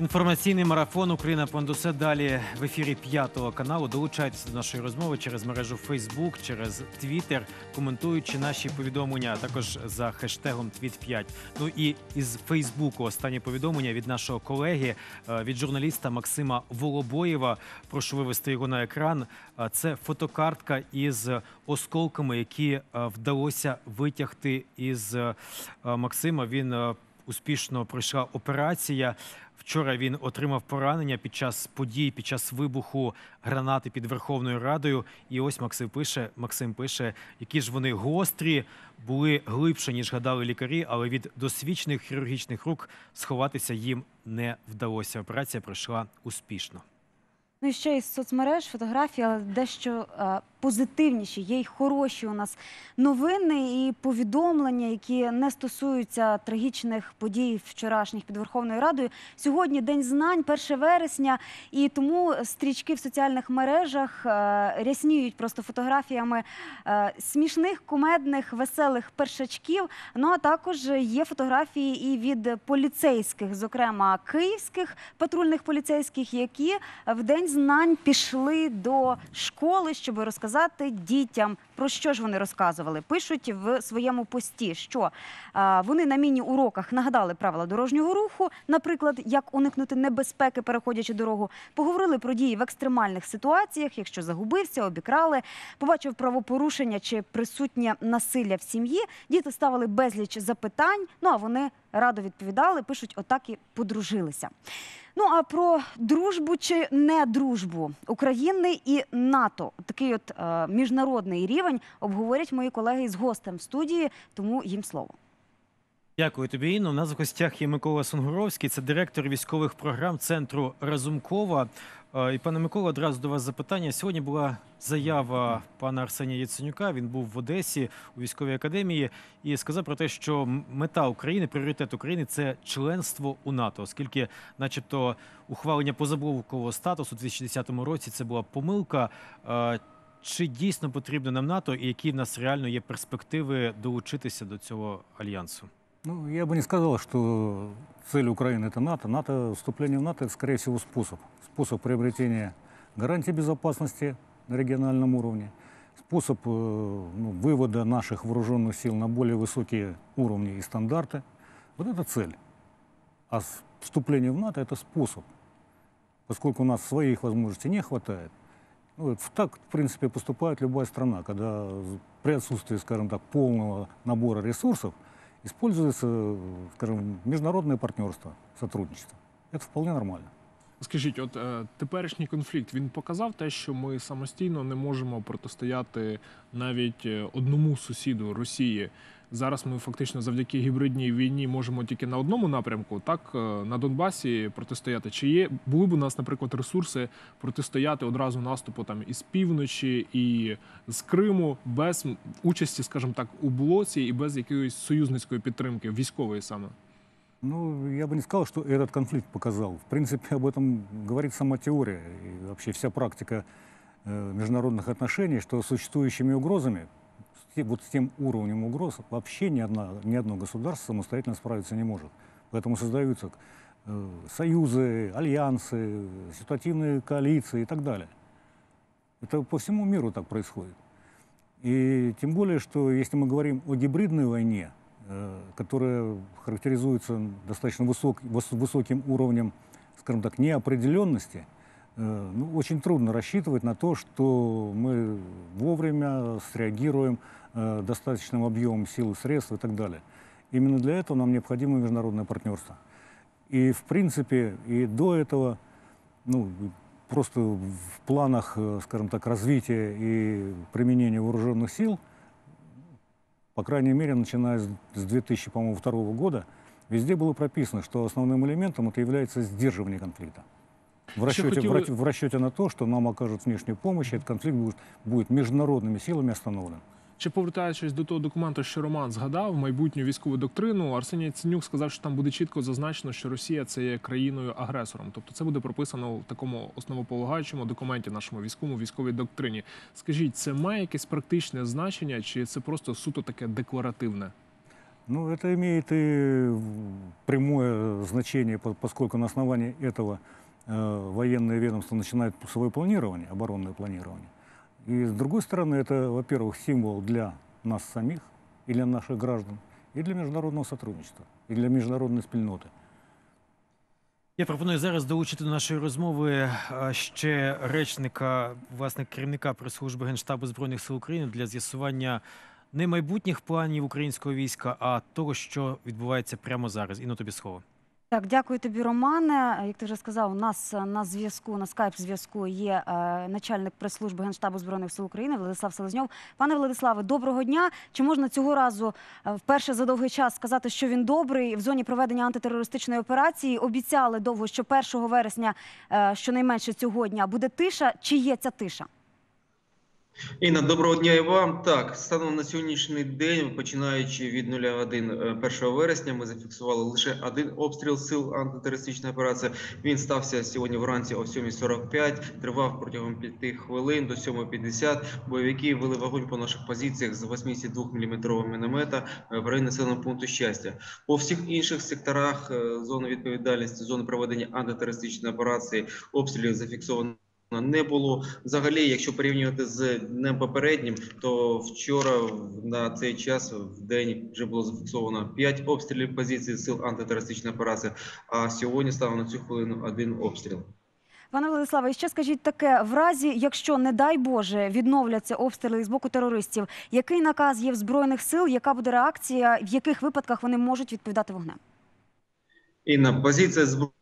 Інформаційний марафон Україна понад далі в ефірі п'ятого каналу. Долучайтеся до нашої розмови через мережу Facebook, через Twitter, коментуючи наші повідомлення, також за хештегом Твіт5. Ну і із Фейсбуку останнє повідомлення від нашого колеги, е, від журналіста Максима Волобоєва. Прошу вивести його на екран. Е, Це фотокартка із осколками, які е, вдалося витягти із Максима. Він успішно пройшла операція. Вчора він отримав поранення під час подій, під час вибуху гранати під Верховною Радою. І ось Максим пише, Максим пише, які ж вони гострі, були глибше, ніж гадали лікарі, але від досвідчених хірургічних рук сховатися їм не вдалося. Операція пройшла успішно. Ну і ще із соцмереж фотографії, але дещо е, позитивніші. Є й хороші у нас новини і повідомлення, які не стосуються трагічних подій вчорашніх під Верховною Радою. Сьогодні день знань, 1 вересня, і тому стрічки в соціальних мережах е, рясніють просто фотографіями е, смішних, кумедних, веселих першачків. Ну а також є фотографії і від поліцейських, зокрема київських патрульних поліцейських, які в день знань пішли до школи, щоб розказати дітям про що ж вони розказували. Пишуть в своєму пості, що вони на міні-уроках нагадали правила дорожнього руху, наприклад, як уникнути небезпеки, переходячи дорогу, поговорили про дії в екстремальних ситуаціях, якщо загубився, обікрали, побачив правопорушення чи присутнє насилля в сім'ї. Діти ставили безліч запитань. Ну а вони радо відповідали, пишуть, отак і подружилися. Ну а про дружбу чи не дружбу України і НАТО, такий от е, міжнародний рівень обговорять мої колеги із гостем студії, тому їм слово. Дякую тобі, Інно. У нас в гостях є Микола Сунгуровський, це директор військових програм центру Разумкова. Е, І пане Микола, одразу до вас запитання. Сьогодні була заява пана Арсенія Яценюка. Він був в Одесі у військовій академії і сказав про те, що мета України, пріоритет України це членство у НАТО, оскільки, начебто, ухвалення позаблокового статусу у 2010 році це була помилка. Е, Чи дійсно потрібно нам НАТО, і які в нас реально є перспективи долучитися до цього альянсу? Ну, я бы не сказал, что цель Украины это НАТО. НАТО, вступление в НАТО это, скорее всего, способ. Способ приобретения гарантий безопасности на региональном уровне, способ э, ну, вывода наших вооруженных сил на более высокие уровни и стандарты. Вот это цель. А вступление в НАТО это способ. Поскольку у нас своих возможностей не хватает, ну, вот так, в принципе, поступает любая страна, когда при отсутствии, скажем так, полного набора ресурсов используется, скажем, международное партнерство, сотрудничество. Это вполне нормально. Скажіть, от е, теперішній конфлікт він показав те, що ми самостійно не можемо протистояти навіть е, одному сусіду Росії. Зараз ми фактично завдяки гібридній війні можемо тільки на одному напрямку, так е, на Донбасі протистояти. Чи є були б у нас, наприклад, ресурси протистояти одразу наступу там із півночі і з Криму без м, участі, скажімо так, у блоці і без якоїсь союзницької підтримки, військової саме? Ну, я бы не сказал, что этот конфликт показал. В принципе, об этом говорит сама теория и вообще вся практика э, международных отношений, что с существующими угрозами, с те- вот с тем уровнем угроз, вообще ни, одна, ни одно государство самостоятельно справиться не может. Поэтому создаются э, союзы, альянсы, ситуативные коалиции и так далее. Это по всему миру так происходит. И тем более, что если мы говорим о гибридной войне, э, которая характеризуется достаточно высок- выс- высоким уровнем, скажем так, неопределенности, э, ну, очень трудно рассчитывать на то, что мы вовремя среагируем э, достаточным объемом сил и средств и так далее. Именно для этого нам необходимо международное партнерство. И, в принципе, и до этого, ну, просто в планах, э, скажем так, развития и применения вооруженных сил, по крайней мере, начиная с с 2002 года, везде было прописано, что основным элементом это является сдерживание конфликта. В расчете, в ра- в расчете на то, что нам окажут внешнюю помощь, и этот конфликт будет, будет международными силами остановлен. Чи повертаючись до того документу, що Роман згадав, майбутню військову доктрину, Арсеній Яценюк сказав, що там буде чітко зазначено, що Росія це є країною агресором. Тобто це буде прописано в такому основополагаючому документі нашому військовому військовій доктрині. Скажіть, це має якесь практичне значення, чи це просто суто таке декларативне? Ну, это имеет и в- прямое значение, по- поскольку на основании этого э, военное ведомство начинает свое планирование, оборонное планирование. И с другой стороны, это, во-первых, символ для нас самих и для наших граждан, и для международного сотрудничества, и для международной спільноти. Я пропоную зараз долучити до нашої розмови е, ще речника, власне, керівника прес-служби Генштабу Збройних сил України для з'ясування не майбутніх планів українського війська, а того, що відбувається прямо зараз. Інно тобі слово. Так, дякую тобі, Романе. Як ти вже сказав, у нас е, на зв'язку, на скайп-зв'язку є е, начальник прес-служби Генштабу Збройних сил України Владислав Селезньов. Пане Владиславе, доброго дня. Чи можна цього разу е, вперше за довгий час сказати, що він добрий в зоні проведення антитерористичної операції? Обіцяли довго, що 1 вересня, щонайменше цього дня, буде тиша. Чи є ця тиша? Інна, доброго дня і вам. Так, станом на сьогоднішній день, починаючи від 01 е, 1 вересня, ми зафіксували лише один обстріл сил антитерористичної операції. Він стався сьогодні вранці о 7.45, тривав протягом 5 хвилин до 7.50. Бойовики вели вогонь по наших позиціях з 82 мм міномета е, в районі населеного пункту щастя. По всіх інших секторах е, зони відповідальності, зони проведення антитерористичної операції, обстрілів зафіксовано не було. Взагалі, якщо порівнювати з днем попереднім, то вчора на цей час в день вже було зафіксовано 5 обстрілів позицій сил антитерористичної операції, а сьогодні стало на цю хвилину один обстріл. Пане Владиславе, ще скажіть таке: в разі, якщо не дай Боже відновляться обстріли з боку терористів, який наказ є в збройних сил? Яка буде реакція? В яких випадках вони можуть відповідати вогнем? Інна, позиція збройних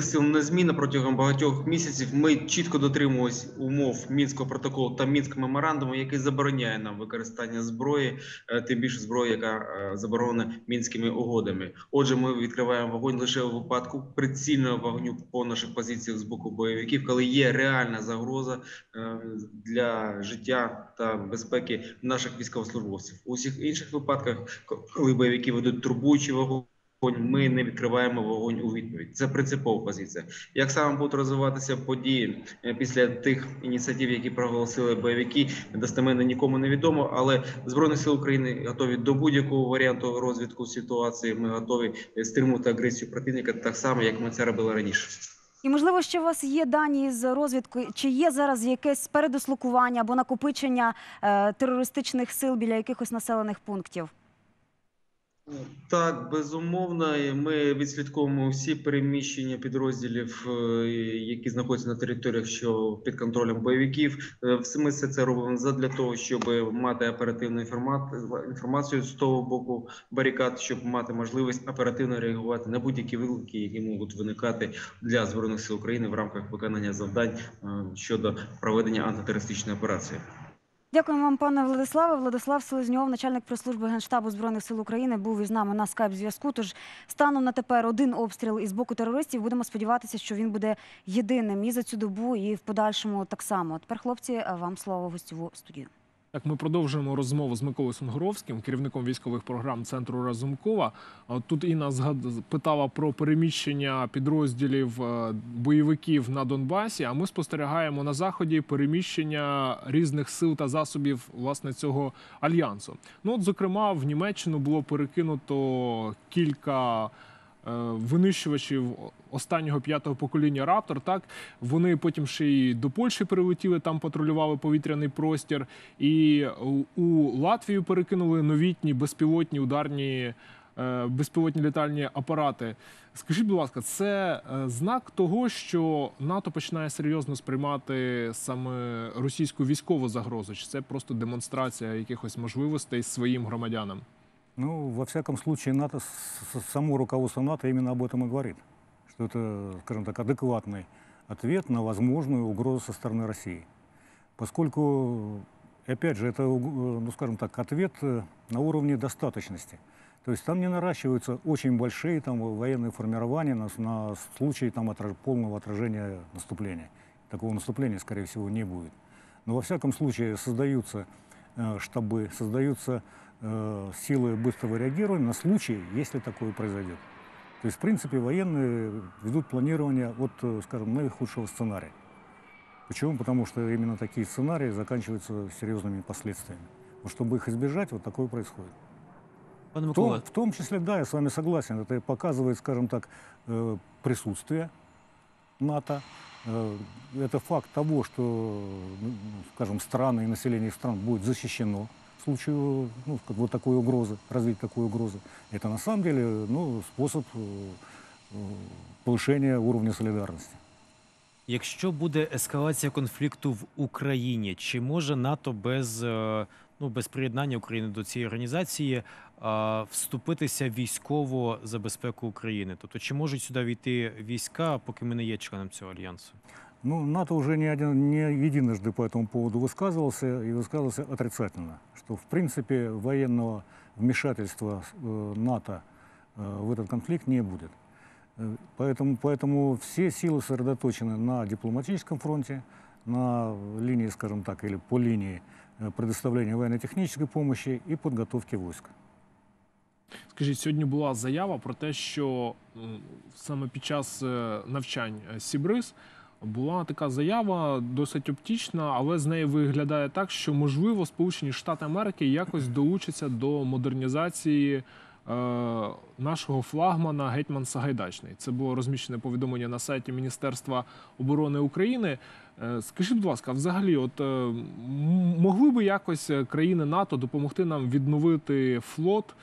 сил незмінна протягом багатьох місяців. Ми чітко дотримуємось умов мінського протоколу та мінського меморандуму, який забороняє нам використання зброї, е, тим більше зброї, яка е, заборонена мінськими угодами. Отже, ми відкриваємо вогонь лише у випадку прицільного вогню по наших позиціях з боку бойовиків, коли є реальна загроза е, для життя та безпеки наших військовослужбовців. У всіх інших випадках, коли бойовики ведуть турбуючий вогонь. Ми не відкриваємо вогонь у відповідь. Це принципова позиція. Як саме будуть розвиватися події е, після тих ініціатив, які проголосили бойовики, достеменно нікому не відомо. Але збройні сили України готові до будь-якого варіанту розвитку ситуації. Ми готові стримувати агресію противника так само, як ми це робили раніше. І можливо, ще у вас є дані з розвідки, чи є зараз якесь передислокування або накопичення е, терористичних сил біля якихось населених пунктів? Так, безумовно, ми відслідковуємо всі переміщення підрозділів, е, які знаходяться на територіях, що під контролем бойовиків. Е, Ми все це робимо задля того, щоб мати оперативну інформа- інформацію з того боку барикад, щоб мати можливість оперативно реагувати на будь-які виклики, які можуть виникати для збройних сил України в рамках виконання завдань е, щодо проведення антитерористичної операції. Дякуємо вам, пане Владиславе. Владислав Селезньов, начальник прес-служби Генштабу Збройних сил України, був із нами на скайп-зв'язку. Тож станом на тепер один обстріл із боку терористів. Будемо сподіватися, що він буде єдиним і за цю добу, і в подальшому так само. Тепер, хлопці, вам слово гостьову студію. Так, ми продовжуємо розмову з Миколою Сунгоровським, керівником військових програм центру Разумкова. Тут Інна згад- питала про переміщення підрозділів е, бойовиків на Донбасі. А ми спостерігаємо на заході переміщення різних сил та засобів власне цього альянсу. Ну, от, зокрема, в Німеччину було перекинуто кілька. Е, Винищувачів останнього п'ятого покоління Раптор. Так вони потім ще й до Польщі прилетіли, там патрулювали повітряний простір. І у- Латвію перекинули новітні безпілотні ударні е, безпілотні літальні апарати. Скажіть, будь ласка, це е, знак того, що НАТО починає серйозно сприймати саме російську військову загрозу? Чи це просто демонстрація якихось можливостей своїм громадянам? Ну, во всяком случае, НАТО, само руководство НАТО именно об этом и говорит, что это, скажем так, адекватный ответ на возможную угрозу со стороны России. Поскольку, опять же, это, уг- э, ну, скажем так, ответ э, на уровне достаточности. То есть там не наращиваются очень большие там, военные формирования на, на случай там, отраж- полного отражения наступления. Такого наступления, скорее всего, не будет. Но во всяком случае создаются э, штабы, создаются силы быстрого реагирования на случай, если такое произойдет. То есть, в принципе, военные ведут планирование от, э, скажем, наихудшего сценария. Почему? Потому что именно такие сценарии заканчиваются серьезными последствиями. Но чтобы их избежать, вот такое происходит. В том, в том числе, да, я с вами согласен. Это показывает, скажем так, э, присутствие НАТО. Э, Это факт того, что, ну, скажем, страны и население стран будет защищено в случае ну, как вот такой угрозы, развить такой угрозы. Это на самом деле ну, способ э, э, повышения уровня солидарности. якщо буде ескалація конфлікту в Україні, чи може НАТО без, е, ну, без приєднання України до цієї організації а, вступитися військово за безпеку України? Тобто, чи можуть сюди війти війська, поки ми не є членом цього альянсу? Ну, НАТО уже не, один, не единожды по этому поводу высказывался и высказывался отрицательно, что в принципе военного вмешательства э, НАТО э, в этот конфликт не будет. Э, Поэтому, поэтому все силы сосредоточены на дипломатическом фронте, на линии, скажем так, или по линии э, предоставления военно-технической помощи и подготовки войск. Скажіть, сьогодні була заява про те, що м, саме під час е, навчань е, Сібриз була така заява досить оптічна, але з неї виглядає так, що можливо Сполучені Штати Америки якось долучаться до модернізації е, нашого флагмана Гетьман Сагайдачний. Це було розміщене повідомлення на сайті Міністерства оборони України. Е, Скажіть, будь ласка, взагалі, от е, могли би якось країни НАТО допомогти нам відновити флот?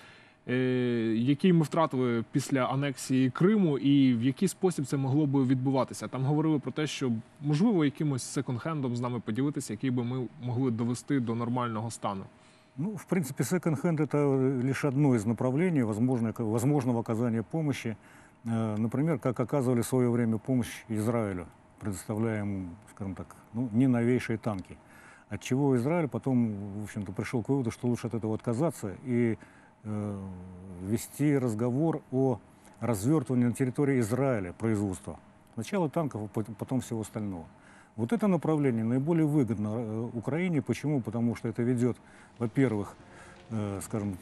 е, який ми втратили після анексії Криму, і в який спосіб це могло би відбуватися. Там говорили про те, що можливо якимось секонд-хендом з нами поділитися, який би ми могли довести до нормального стану. Ну, в принципе, секонд-хенд – это лишь одно из направлений возможно, возможного оказания помощи. Э, Например, как оказывали в свое время помощь Израилю, предоставляя ему, скажем так, ну, не новейшие танки. От чего Израиль потом, в общем-то, пришел к выводу, что лучше от этого отказаться и э, вести разговор о развертывании на территории Израиля производства. Сначала танков, а пот- потом всего остального. Вот это направление наиболее выгодно э, Украине. Почему? Потому что это ведет, во-первых, э, скажем,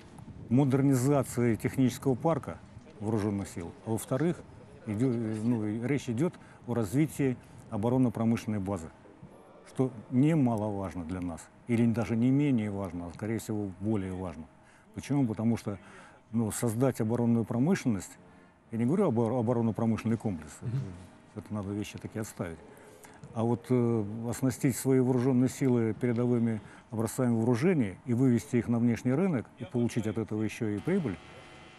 модернизации технического парка вооруженных сил, а во-вторых, э, ну, речь идет о развитии оборонно-промышленной базы, что немаловажно для нас, или даже не менее важно, а скорее всего более важно. Почему? Потому что ну, создать оборонную промышленность, я не говорю об оборонно-промышленный комплекс, это, это надо вещи такие отставить, а вот э, оснастить свои вооруженные силы передовыми образцами вооружения и вывести их на внешний рынок и получить от этого еще и прибыль,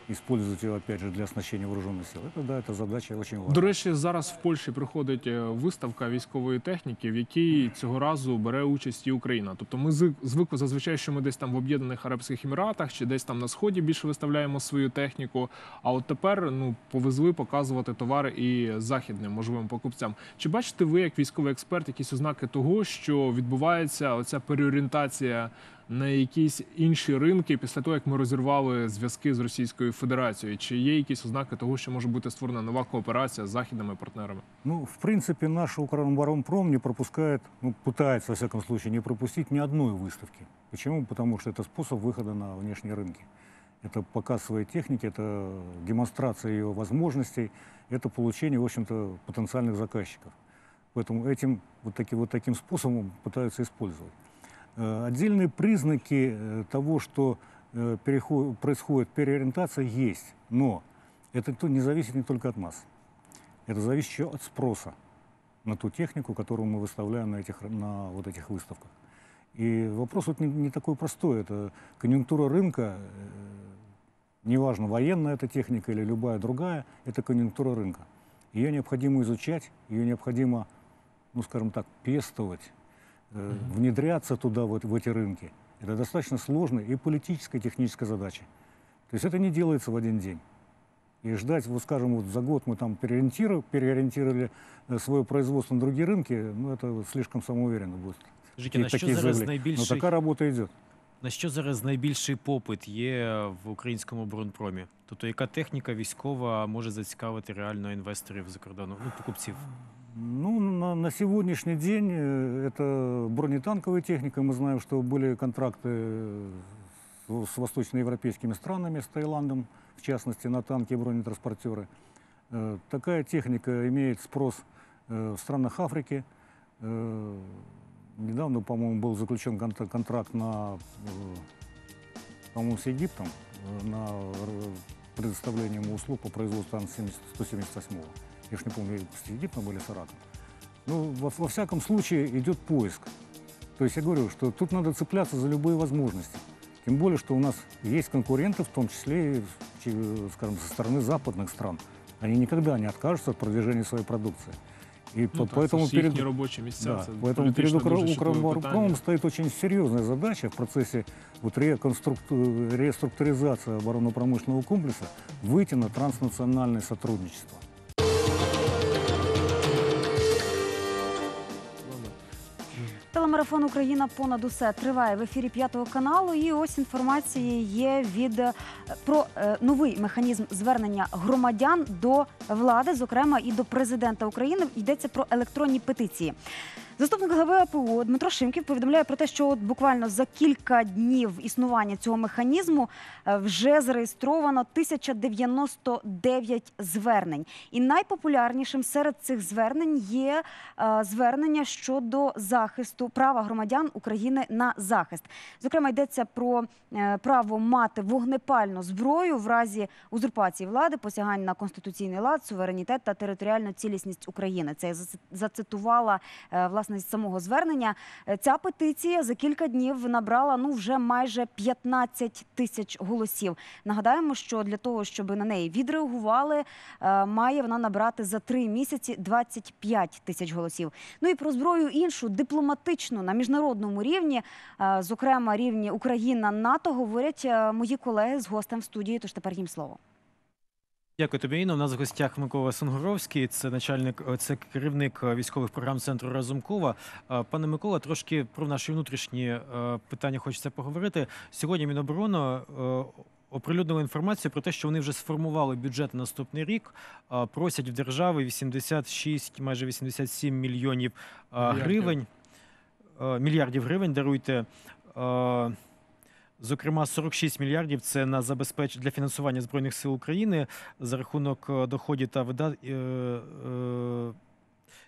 использовать ее опять же для оснащения вооруженных сил, это да, это задача очень важная. До речі, зараз в Польщі проходить е, виставка військової техніки, в якій цього разу бере участь і Україна. Тобто ми звик- звикли зазвичай, що ми десь там в Об'єднаних Арабських Еміратах чи десь там на сході більше виставляємо свою техніку. А от тепер ну повезли показувати товари і західним можливим покупцям. Чи бачите ви, як військовий експерт, якісь ознаки того, що відбувається оця переорієнтація на якісь інші ринки після того, як ми розірвали зв'язки з Російською Федерацією? Чи є якісь ознаки того, що може бути створена нова кооперація з західними партнерами? Ну, в принципе, наш Укроборонпром не пропускает, ну, пытается, во всяком случае, не пропустить ни одной выставки. Почему? Потому что это способ выхода на внешние рынки. Это показ своей техники, это демонстрация ее возможностей, это получение, в общем-то, потенциальных заказчиков. Поэтому этим, вот, таки, вот таким способом пытаются использовать. Э, Отдельные признаки э, того, что э, происходит переориентация, есть. Но это то- не зависит не только от нас. Это зависит еще от спроса на ту технику, которую мы выставляем на, этих, на вот этих выставках. И вопрос вот не, не такой простой. Это конъюнктура рынка, неважно, военная эта техника или любая другая, это конъюнктура рынка. Ее необходимо изучать, ее необходимо, ну, скажем так, пестовать, э, внедряться туда, вот, в эти рынки. Это достаточно сложная и политическая, и техническая задача. То есть это не делается в один день. И ждать, вот скажем, вот за год мы там переориентировали, переориентировали э, свое производство на другие рынки, ну это вот слишком самоуверенно будет. Скажіть, Такі- на що такі зараз заявлення. Ну найбільший така робота йде. на що зараз найбільший попит є в українському оборонпромі? Тобто, яка техніка військова може зацікавити реально інвесторів за кордону, ну покупців? Ну, на, на сегодняшний день э, это бронетанковая техника. Мы знаем, что были контракты э, с восточноевропейскими странами, с Таиландом, в частности, на танки и бронетранспортеры. Э, Такая техника имеет спрос э, в странах Африки. Э, Недавно, по-моему, был заключен конт- контракт на, э, по-моему, с Египтом э, на предоставления ему услуг по производству Ан-178. Я ж не помню, Степан мы или Саратов. Ну, во, во всяком случае, идет поиск. То есть я говорю, что тут надо цепляться за любые возможности. Тем более, что у нас есть конкуренты, в том числе, и, чи- скажем, со стороны западных стран. Они никогда не откажутся от продвижения своей продукции. И по- Ну, так, поэтому це ж перед, їхні робочі місця. да, це поэтому перед політично Укра- дуже чутливе Укроборонпромом питання. стоит очень серьезная задача в процессе вот реконструк- реструктуризации оборонно-промышленного комплекса выйти на транснациональное сотрудничество. Телемарафон Україна понад усе триває в ефірі п'ятого каналу. І ось інформація є від е, про е, новий механізм звернення громадян до влади, зокрема і до президента України. Йдеться про електронні петиції. Заступник глави АПО Дмитро Шимків повідомляє про те, що от буквально за кілька днів існування цього механізму е, вже зареєстровано 1099 звернень. І найпопулярнішим серед цих звернень є е, звернення щодо захисту права громадян України на захист. Зокрема, йдеться про е, право мати вогнепальну зброю в разі узурпації влади, посягань на конституційний лад, суверенітет та територіальну цілісність України. Це я зацитувала е, власне з самого звернення. Е, Ця петиція за кілька днів набрала ну вже майже 15 тисяч голосів. Нагадаємо, що для того, щоб на неї відреагували, е, має вона набрати за три місяці 25 тисяч голосів. Ну і про зброю іншу дипломатичну на міжнародному рівні, е, зокрема рівні Україна НАТО, говорять мої колеги з гостем в студії. Тож тепер їм слово. Дякую тобі, Інна. У нас в гостях Микола Сунгоровський, це начальник, е, це керівник е, військових програм центру Разумкова. Е, Пане Микола, трошки про наші внутрішні питання хочеться поговорити. Сьогодні Міноборони е, оприлюднили інформацію про те, що вони вже сформували бюджет на наступний рік. Просять в держави 86, майже 87 мільйонів Мільярдів. гривень. Мільярдів гривень даруйте. Е, Зокрема, 46 мільярдів це на забезпеч для фінансування збройних сил України за рахунок е, доходів та видатків.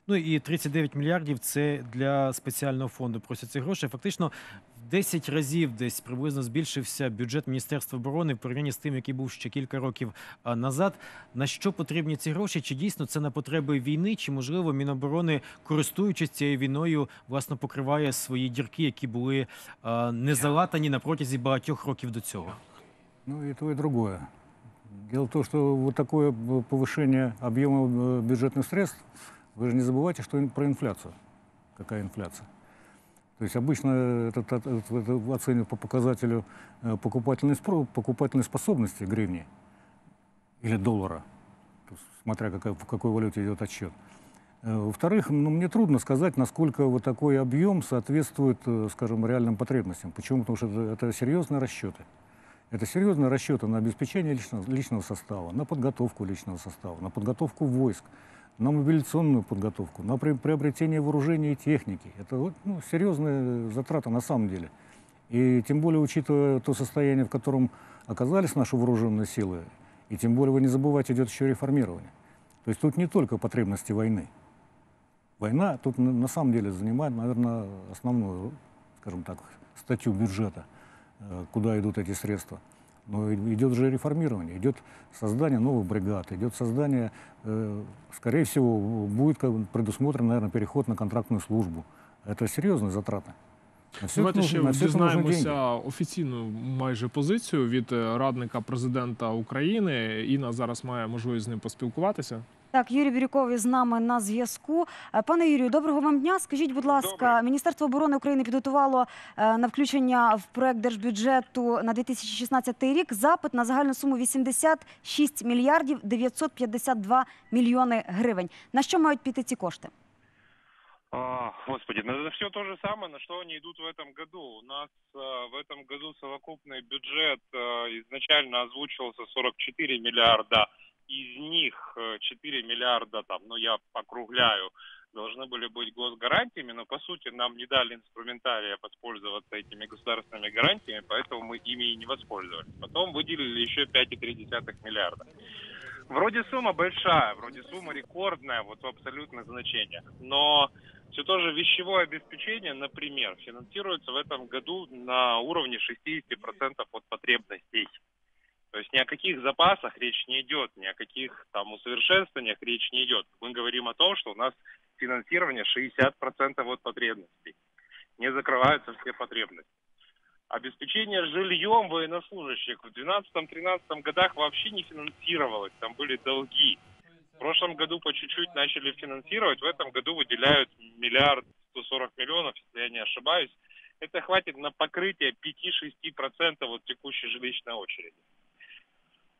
Ну і 39 мільярдів це для спеціального фонду. Просять ці гроші. Фактично в 10 разів десь приблизно збільшився бюджет Міністерства оборони в порівнянні з тим, який був ще кілька років а, назад. На що потрібні ці гроші? Чи дійсно це на потреби війни? Чи можливо Міноборони, користуючись цією війною, власно покриває свої дірки, які були а, не залатані на протязі багатьох років до цього? Ну, и то, и другое. Дело в том, что вот такое б- повышение объема э, бюджетных средств, вы же не забывайте, что про инфляцию. Какая инфляция? То есть обычно это, это- это оценивают по показателю э, покупательной, покупательной способности гривни или доллара, смотря какая, в какой валюте идет отсчет. Э, Во-вторых, ну, мне трудно сказать, насколько вот такой объем соответствует, э, скажем, реальным потребностям. Почему? Потому что это, это серьезные расчеты. Это серьезные расчеты на обеспечение личного, личного состава, на подготовку личного состава, на подготовку войск, на мобилизационную подготовку, на при- приобретение вооружения и техники. Это ну, серьезные затраты на самом деле. И тем более, учитывая то состояние, в котором оказались наши вооруженные силы, и тем более, вы не забывайте, идет еще реформирование. То есть тут не только потребности войны. Война тут на на самом деле занимает, наверное, основную, скажем так, статью бюджета, э, куда идут эти средства. Но и- идет же реформирование, идет создание новых бригад, идет создание, э, скорее всего, будет как бы предусмотрен, наверное, переход на контрактную службу. Это серьезные затраты. На все это Давайте нужно, ще на все это нужны деньги. дізнаємося офіційну майже позицію від е, радника президента України. Інна зараз має можливість з ним поспілкуватися. Так, Юрій Бірюков із нами на зв'язку. Е, Пане Юрію, доброго вам дня. Скажіть, будь ласка, Міністерство оборони України підготувало е, на включення в проект держбюджету на 2016 рік запит на загальну суму 86 мільярдів 952 мільйони гривень. На що мають піти ці кошти? А, Господи, ну это все то же самое, на что они идут в этом году. У нас э, в этом году совокупный бюджет э, изначально озвучивался 44 миллиарда. Из них э, 4 миллиарда, там, ну я округляю, должны были быть госгарантиями, но по сути нам не дали инструментария воспользоваться этими государственными гарантиями, поэтому мы ими и не воспользовались. Потом выделили еще 5,3 миллиарда. Вроде сумма большая, вроде сумма рекордная, вот в абсолютных значениях. Но все то же вещевое обеспечение, например, финансируется в этом году на уровне 60% от потребностей. То есть ни о каких запасах речь не идет, ни о каких там усовершенствованиях речь не идет. Мы говорим о том, что у нас финансирование 60% от потребностей. Не закрываются все потребности. Обеспечение жильем военнослужащих в 2012-2013 годах вообще не финансировалось, там были долги. В прошлом году по чуть-чуть начали финансировать, в этом году выделяют миллиард 140 миллионов, если я не ошибаюсь. Это хватит на покрытие 5-6% от текущей жилищной очереди.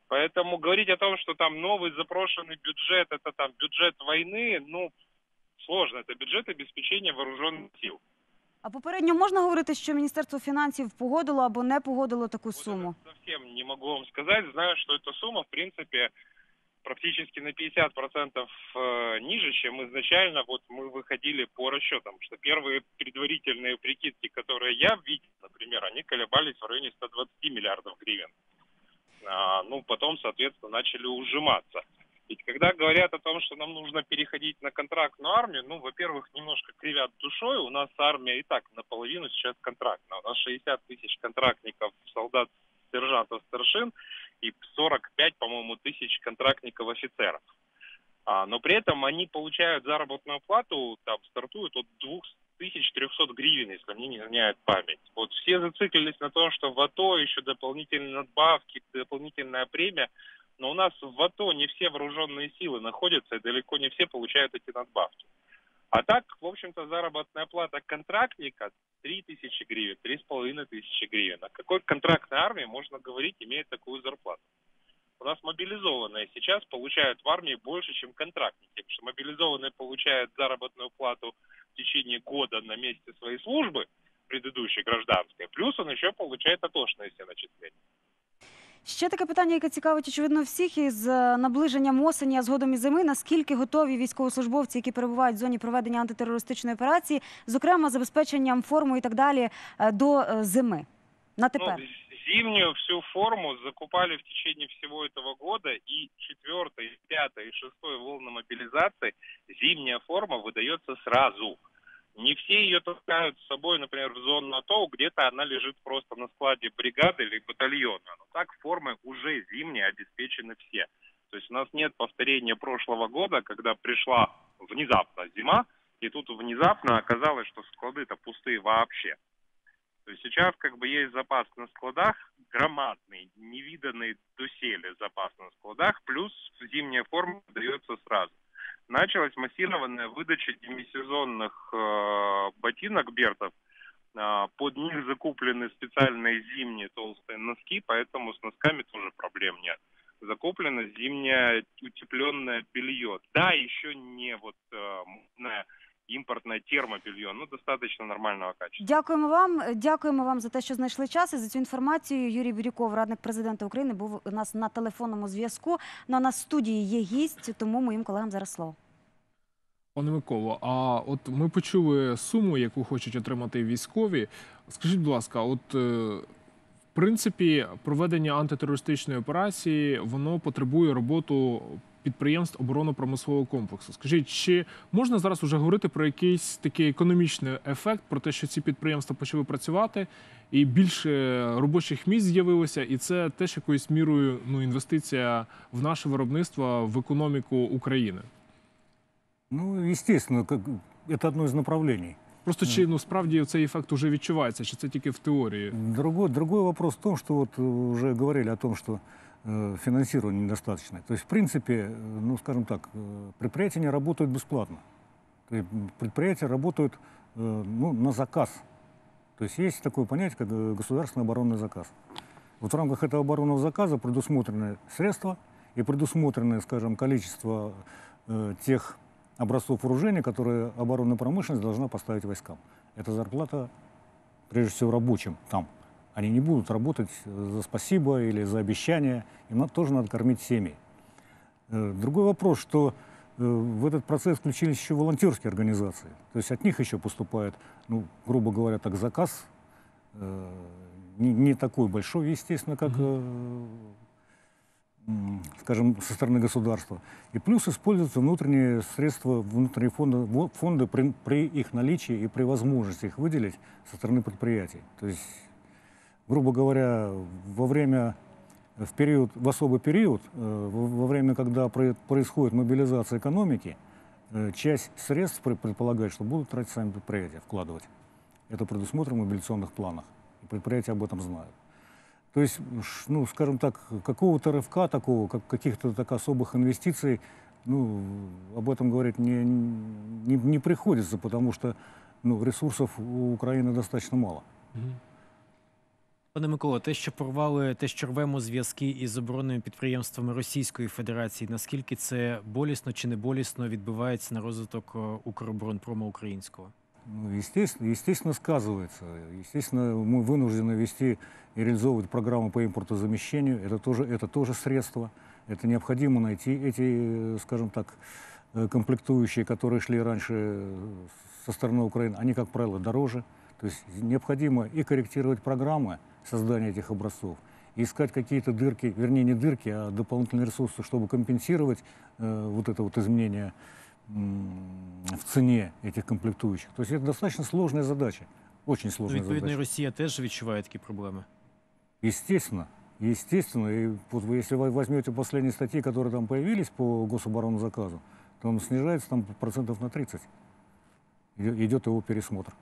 Поэтому говорить о том, что там новый запрошенный бюджет, это там бюджет войны, ну, сложно. Это бюджет обеспечения вооруженных сил. А попередньо можна говорити, що Міністерство фінансів погодило або не погодило таку Вот суму? это совсем не могу вам сказать. Знаю, что эта сумма, в принципе, практически на 50% э, ниже, чем изначально вот мы выходили по расчетам. Что первые предварительные прикидки, которые я видел, например, они колебались в районе 120 миллиардов гривен. А, ну, потом, соответственно, начали ужиматься. Ведь когда говорят о том, что нам нужно переходить на контрактную армию, ну, во-первых, немножко кривят душой. У нас армия и так наполовину сейчас контрактная. У нас 60 тысяч контрактников, солдат, сержантов, старшин и 45, по-моему, тысяч контрактников-офицеров. А, но при этом они получают заработную плату, там, стартуют от 2300 гривен, если мне не изменяет память. Вот все зациклились на том, что в АТО еще дополнительные надбавки, дополнительная премия. Но у нас в АТО не все вооруженные силы находятся, и далеко не все получают эти надбавки. А так, в общем-то, заработная плата контрактника 3000 гривен, 3500 гривен. О какой контрактной армии можно говорить, имея такую зарплату? У нас мобилизованные сейчас получают в армии больше, чем контрактники. Потому что мобилизованные получают заработную плату в течение года на месте своей службы, предыдущей гражданской, плюс он еще получает атошные все начисления. Ще таке питання, яке цікавить очевидно всіх із е, наближенням осені, а згодом і зими. Наскільки готові військовослужбовці, які перебувають в зоні проведення антитерористичної операції, зокрема забезпеченням форму і так далі, е, до е, зими? На тепер Ну, зимнюю всю форму закупали в течение всего этого года, и четвертой, пятой и шестой волны мобилизации зимняя форма выдается сразу. Не все ее таскают с собой, например, в зону АТО, где-то она лежит просто на складе бригады или батальона. Но так формы уже зимние обеспечены все. То есть у нас нет повторения прошлого года, когда пришла внезапно зима, и тут внезапно оказалось, что склады-то пустые вообще. То есть сейчас как бы есть запас на складах громадный, невиданный доселе запас на складах, плюс зимняя форма дается сразу. Началась массированная выдача демисезонных э, ботинок бертов. А, под них закуплены специальные зимние толстые носки, поэтому с носками тоже проблем нет. Закуплено зимнее утепленное белье. Да, еще не вот э, модное импортное термобелье, но достаточно нормального качества. дякуємо вам. Дякуємо вам за те, що знайшли час і за цю інформацію. Юрій Бірюков, радник президента України, був у нас на телефонному зв'язку. Ну а на студії є гість, тому моїм колегам зараз слово. Пане Миколо, а от ми почули суму, яку хочуть отримати військові. Скажіть, будь ласка, от е, в принципі проведення антитерористичної операції воно потребує роботу підприємств оборонно-промислового комплексу. Скажіть, чи можна зараз вже говорити про якийсь такий економічний ефект, про те, що ці підприємства почали працювати, і більше робочих місць з'явилося, і це теж якоюсь мірою ну інвестиція в наше виробництво в економіку України? Ну, как, это одно из направлений. Просто чи ну справді цей ефект уже відчувається, чи це тільки в теорії? Другой, другой вопрос в том, что вот уже говорили о том, что э, финансирование недостаточное. То есть, в принципе, э, ну, скажем так, э, предприятия не работают бесплатно. Предприятия работают ну, на заказ. То есть есть такое понятие, как государственный оборонный заказ. Вот в рамках этого оборонного заказа предусмотрены средства и предусмотрены, скажем, количество э, тех образцов вооружения, которые оборонная промышленность должна поставить войскам. Это зарплата прежде всего рабочим там. Они не будут работать за спасибо или за обещания. Им тоже надо кормить семьи. Э, Другой вопрос, что э, в этот процесс включились еще волонтерские организации. То есть от них еще поступает, ну, грубо говоря, так заказ э, не, не такой большой, естественно, как, скажем, со стороны государства. И плюс используются внутренние средства, внутренние фонды, фонды при, при их наличии и при возможности их выделить со стороны предприятий. То есть, грубо говоря, во время в период, в особый период, э, во время, когда про- происходит мобилизация экономики, э, часть средств пре- предполагает, что будут тратить сами предприятия, вкладывать. Это предусмотрено в мобилизационных планах. Предприятия об этом знают. То есть, ну, скажем так, какого-то рывка такого, как каких-то так особых инвестиций, ну, об этом говорить не, не, не приходится, потому что ну, ресурсов у Украины достаточно мало. Мгм. Пане Микола, те, що порвали, те, що рвемо зв'язки із оборонними підприємствами Російської Федерації, наскільки це болісно чи не болісно відбивається на розвиток е, Укроборонпрому українського? Ну, естественно, естественно, сказывается. Естественно, мы вынуждены вести и реализовывать программу по импортозамещению. Это тоже, это тоже средство. Это необходимо найти эти, э, скажем так, э, комплектующие, которые шли раньше э, со стороны Украины. Они, как правило, дороже. То есть необходимо и корректировать программы создания этих образцов, и искать какие-то дырки, вернее, не дырки, а дополнительные ресурсы, чтобы компенсировать э, вот это вот изменение м, в цене этих комплектующих. То есть это достаточно сложная задача, очень Ну, сложная відповідно, і задача. Росія теж відчуває такі проблеми. Естественно, естественно. И вот вы, если вы возьмете последние статьи, которые там появились по гособоронному заказу, то он снижается там процентов на 30. Идет- Идет его пересмотр.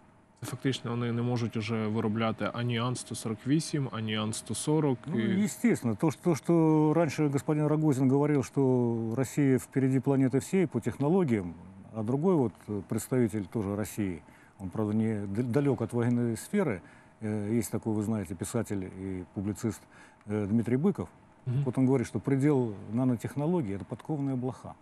Фактично вони не можуть уже виробляти ані Ан-148, ані Ан-140. Ну, і... естественно. То что, то, что раньше господин Рогозин говорил, что Россия впереди планеты всей по технологиям, а другой вот э, представитель тоже России, он, правда, не д- далек от военной сферы, э, есть такой, вы знаете, писатель и публицист э, Дмитрий Быков. Мгм. Вот он говорит, что предел нанотехнологии – это подкованная блоха.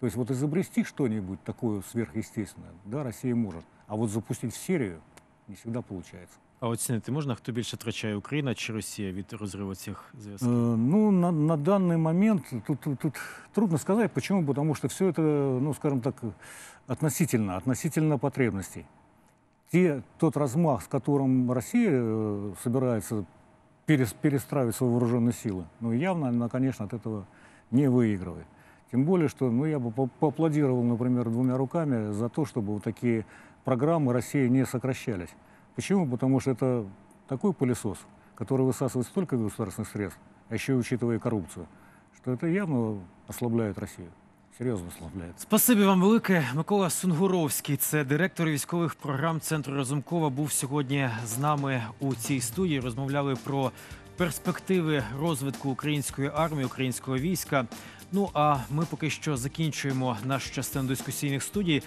То есть вот изобрести что-нибудь такое сверхъестественное, да, Россия может. А вот запустить в серию не всегда получается. А оцінити можна, хто більше втрачає Україна чи Росія від розриву цих зв'язків? Э, Ну, на, на данный момент тут, тут, тут трудно сказать. Почему? Потому что все это, ну, скажем так, относительно, относительно потребностей. Те, тот размах, с которым Россия э, собирается перес- перестраивать свои вооруженные силы, ну, явно она, конечно, от этого не выигрывает. Тем более, что ну, я бы по- поаплодировал, например, двумя руками за то, чтобы вот такие программы России не сокращались. Почему? Потому что это такой пылесос, который высасывает столько государственных средств, а еще и учитывая коррупцию, что это явно ослабляет Россию. Серьезно ослабляет. Спасибі вам велике. Микола Сунгуровський, це директор військових програм центру Разумкова, був сьогодні з нами у цій студії. Розмовляли про перспективи розвитку української армії, українського війська. Ну а ми поки що закінчуємо нашу частину дискусійних студій.